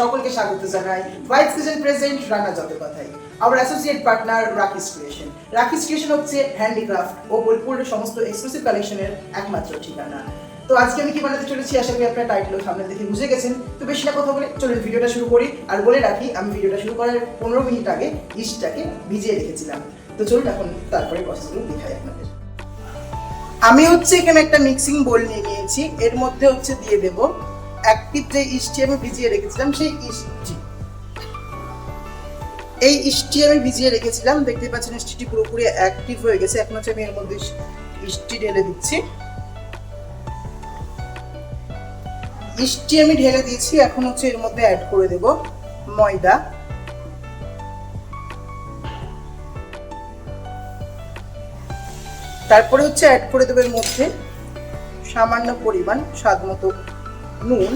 সকলকে স্বাগত জানাই। ওয়াইড কিচেন প্রেজেন্ট রানা যত কথাই আমার associate partner Rakis creation Rakis creation হচ্ছে হ্যান্ডিক্রাফট ও বোলপুরের সমস্ত এক্সক্লুসিভ কালেকশনের একমাত্র ঠিকানা। তো আজকে আমি কি বানাতে চলেছি, আশা করি আপনার টাইটেল সামনে দেখে বুঝে গেছেন। তো বেশি না কথা বলে চলুন ভিডিওটা শুরু করি আর বলে রাখি, আমি ভিডিওটা শুরু করার পনেরো মিনিট আগে ইস্টটাকে ভিজিয়ে রেখেছিলাম। তো চলুন এখন তারপরে প্রসেসগুলো দেখাই আপনাদের। আমি হচ্ছে এখানে একটা মিক্সিং বোল নিয়ে নিয়েছি। এর মধ্যে হচ্ছে দিয়ে দেব অ্যাক্টিভ যে ইস্টি আমি ভিজিয়ে রেখেছিলাম, সেই ইস্টি। এই ইস্টি আমি ভিজিয়ে রেখেছিলাম। দেখতে পাচ্ছেন, ইস্টিটি পুরোপুরি অ্যাক্টিভ হয়ে গেছে। এখন হচ্ছে আমি এর মধ্যে ইস্টি ঢেলে দিচ্ছি। ইস্টি আমি ঢেলে দিয়েছি। এখন হচ্ছে এর মধ্যে অ্যাড করে দেব ময়দা। তারপরে হচ্ছে অ্যাড করে দেবো এর মধ্যে সামান্য পরিমাণ স্বাদ মতো নুন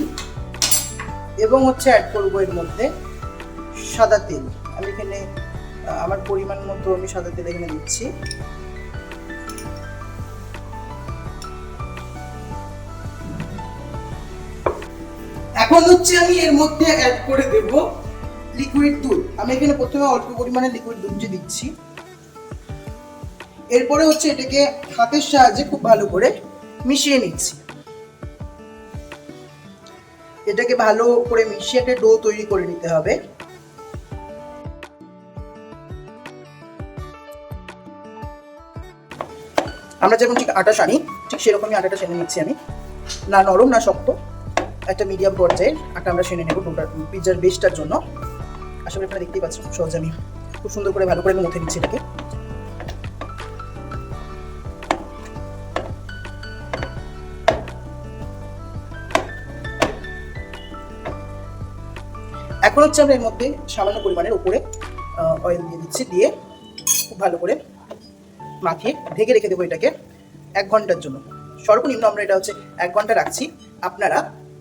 এবং হচ্ছে অ্যাড করব এর মধ্যে সাদা তেল। আমি এখানে আমার পরিমাণ মতো আমি সাদা তেল এখানে দিচ্ছি। এখন হচ্ছে আমি এর মধ্যে অ্যাড করে দেব লিকুইড দুধ। আমি এখানে প্রথমে অল্প পরিমাণে লিকুইড দুধটি দিচ্ছি। এরপরে হচ্ছে এটাকে হাতের সাহায্যে খুব ভালো করে মিশিয়ে নিচ্ছি। এটাকে ভালো করে মিশিয়ে একটা ডো তৈরি করে নিতে হবে। আমরা যেমন ঠিক আটা সানি ঠিক সেরকমই আটাটা সেনে নিচ্ছি আমি। না নরম, না শক্ত, একটা মিডিয়াম পর্যায়ে আটা আমরা সেনে নেব ডোটার পিৎজার বেসটার জন্য। আসলে আপনারা দেখতেই পাচ্ছেন সহজে আমি খুব সুন্দর করে ভালো করে মুখে নিচ্ছি এটাকে। এখন হচ্ছে আমরা এর মধ্যে সামান্য পরিমাণের উপরে অয়েল দিয়ে দিচ্ছি, দিয়ে খুব ভালো করে মাখিয়ে ঢেকে রেখে দেবো এটাকে এক ঘণ্টার জন্য। সর্বনিম্ন আমরা এটা হচ্ছে এক ঘণ্টা রাখছি। আপনারা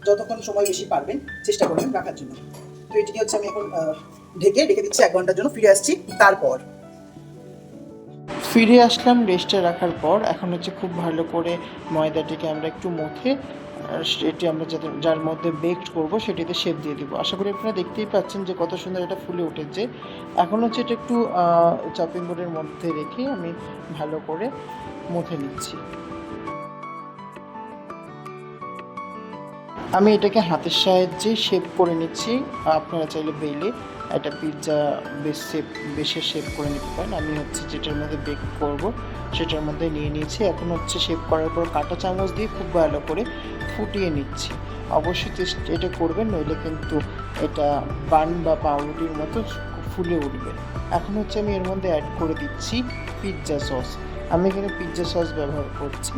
যতক্ষণ সময় বেশি পারবেন চেষ্টা করবেন রাখার জন্য। তো এটিকে হচ্ছে আমি এখন ঢেকে রেখে দিচ্ছি এক ঘণ্টার জন্য, ফিরে আসছি তারপর। ফিরে আসলাম রেস্টে রাখার পর। এখন হচ্ছে খুব ভালো করে ময়দাটিকে আমরা একটু মুখে সেটি আমরা যাতে যার মধ্যে বেকড করব, সেটিতে শেপ দিয়ে দিব। আশা করি আপনারা দেখতেই পাচ্ছেন যে কত সুন্দর এটা ফুলে উঠেছে। এখন হচ্ছে এটা একটু চপিং বোর্ডের মধ্যে রেখে আমি ভালো করে মুথে নিচ্ছি। আমি এটাকে হাতের সাহায্যে শেপ করে নিচ্ছি। আপনারা চাইলে বেলে একটা পিৎজা বেশ শেপ বেশের শেপ করে নিতে পারেন। আমি হচ্ছে যেটার মধ্যে বেক করব, সেটার মধ্যে নিয়ে নিয়েছি। এখন হচ্ছে শেপ করার পর কাঁটা চামচ দিয়ে খুব ভালো করে ফুটিয়ে নিচ্ছি। অবশ্যই এটা করবেন, নইলে কিন্তু এটা বান বা পাউরুটির মতো ফুলে উঠবে। এখন হচ্ছে আমি এর মধ্যে অ্যাড করে দিচ্ছি পিৎজা সস আমি এখানে পিৎজা সস ব্যবহার করছি।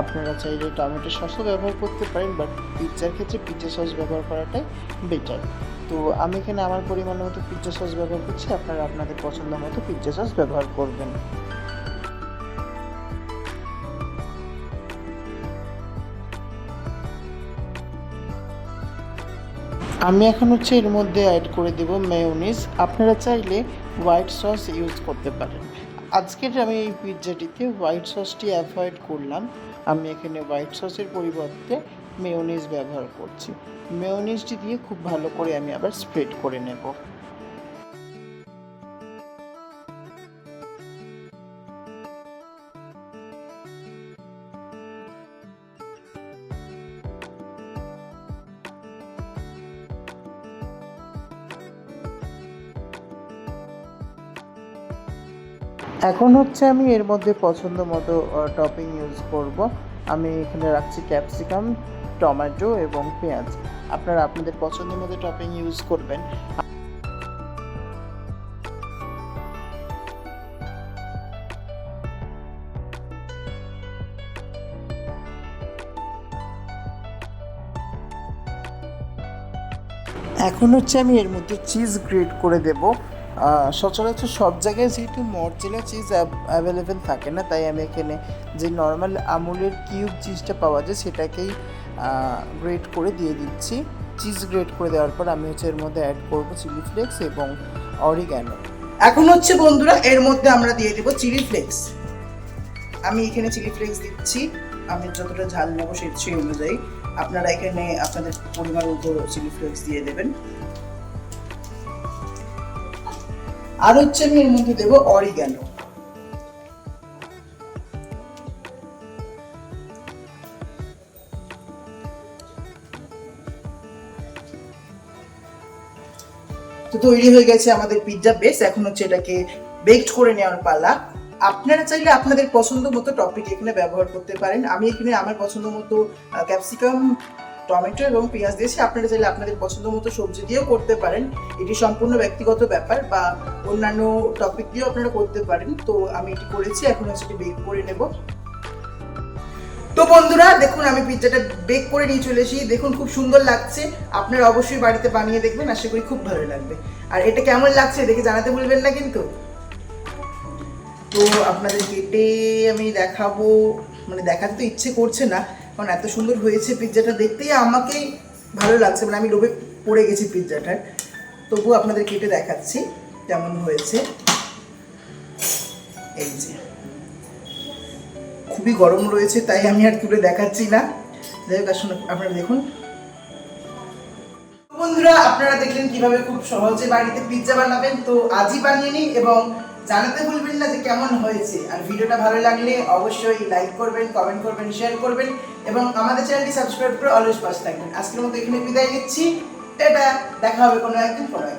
আপনারা চাইলে টমেটো সসও ব্যবহার করতে পারেন বাট পিৎজার ক্ষেত্রে পিৎজা সস ব্যবহার করাটাই বেটার তো আমি এখানে আমার পরিমাণ মতো পিৎজা সস ব্যবহার করছি, আপনারা আপনাদের পছন্দ মতো পিৎজা সস ব্যবহার করবেন। আমি এখন হচ্ছে এর মধ্যে অ্যাড করে দেব মেয়োনিজ আপনারা চাইলে হোয়াইট সস ইউজ করতে পারেন। আজকের আমি এই পিৎজাটিতে হোয়াইট সসটি অ্যাভয়েড করলাম। আমি এখানে হোয়াইট সসের পরিবর্তে মেয়োনিজ ব্যবহার করছি। মেয়োনিজটি দিয়ে খুব ভালো করে আমি আবার স্প্রেড করে নেব। এখন হচ্ছে আমি এর মধ্যে পছন্দ মতো টপিং ইউজ করব। আমি এখানে রাখছি ক্যাপসিকাম টমেটো এবং পেঁয়াজ। আপনারা আপনাদের পছন্দ মতো টপিং ইউজ করবেন। এখন হচ্ছে আমি এর মধ্যে চিজ গ্রেট করে দেব। সচরাচর সব জায়গায় যেহেতু মরজেলা চিজ অ্যাভেলেবেল থাকে না, তাই আমি এখানে যে নর্মাল আমুলের কিউব চিজটা পাওয়া যায় সেটাকেই গ্রেট করে দিয়ে দিচ্ছি। চিজ গ্রেট করে দেওয়ার পর আমি হচ্ছে এর মধ্যে অ্যাড করব চিলি ফ্লেক্স এবং অরিগ্যানো এখন হচ্ছে বন্ধুরা, এর মধ্যে আমরা দিয়ে দেবো চিলি ফ্লেক্স আমি এখানে চিলি ফ্লেক্স দিচ্ছি। আমি যতটা ঝাল নেব সেই সেই অনুযায়ী আপনারা এখানে আপনাদের পরিমাণ মতো চিলি ফ্লেক্স দিয়ে দেবেন। আর হচ্ছে আমি এর মধ্যে দেবো অরিগ্যানো তো তৈরি হয়ে গেছে আমাদের পিৎজা বেস এখন হচ্ছে এটাকে বেকড করে নেওয়ার পালা। আপনারা চাইলে আপনাদের পছন্দ মতো টপিক এখানে ব্যবহার করতে পারেন। আমি এখানে আমার পছন্দ মতো ক্যাপসিকাম টমেটো এবং পেঁয়াজ দিয়েছি। আপনারা চাইলে আপনাদের পছন্দ মতো সবজি দিয়েও করতে পারেন। এটি সম্পূর্ণ ব্যক্তিগত ব্যাপার বা অন্যান্য টপিক দিয়েও আপনারা করতে পারেন। তো আমি এটি করেছি, এখন হচ্ছে এটি বেক করে নেব। তো বন্ধুরা, দেখুন, আমি পিৎজাটা বেক করে নিয়ে চলে এসেছি। দেখুন, খুব সুন্দর লাগছে। আপনারা অবশ্যই বাড়িতে বানিয়ে দেখবেন, আশা করি খুব ভালো লাগবে। আর এটা কেমন লাগছে দেখে জানাতে ভুলবেন না কিন্তু। তো আপনাদের কেটে আমি দেখাবো। মানে দেখাতে তো ইচ্ছে করছে না, কারণ এত সুন্দর হয়েছে পিৎজাটা দেখতেই আমাকেই ভালো লাগছে মানে আমি লোভে পড়ে গেছি পিৎজাটার। তবুও আপনাদের কেটে দেখাচ্ছি কেমন হয়েছে। এই যে। খুবই গরম রয়েছে, তাই আমি আর তুলে দেখাচ্ছি না। যাই হোক, আসুন আপনারা দেখুন। বন্ধুরা, আপনারা দেখলেন কীভাবে খুব সহজে বাড়িতে পিৎজা বানাবেন। তো আজই বানিয়ে নিন এবং জানাতে ভুলবেন না যে কেমন হয়েছে। আর ভিডিওটা ভালো লাগলে অবশ্যই লাইক করবেন কমেন্ট করবেন শেয়ার করবেন এবং আমাদের চ্যানেলটি সাবস্ক্রাইব করে অলওয়েজ পাশে থাকবেন। আজকের মতো এখানে বিদায় নিচ্ছি। এটা দেখা হবে কোনো একদিন, পরে।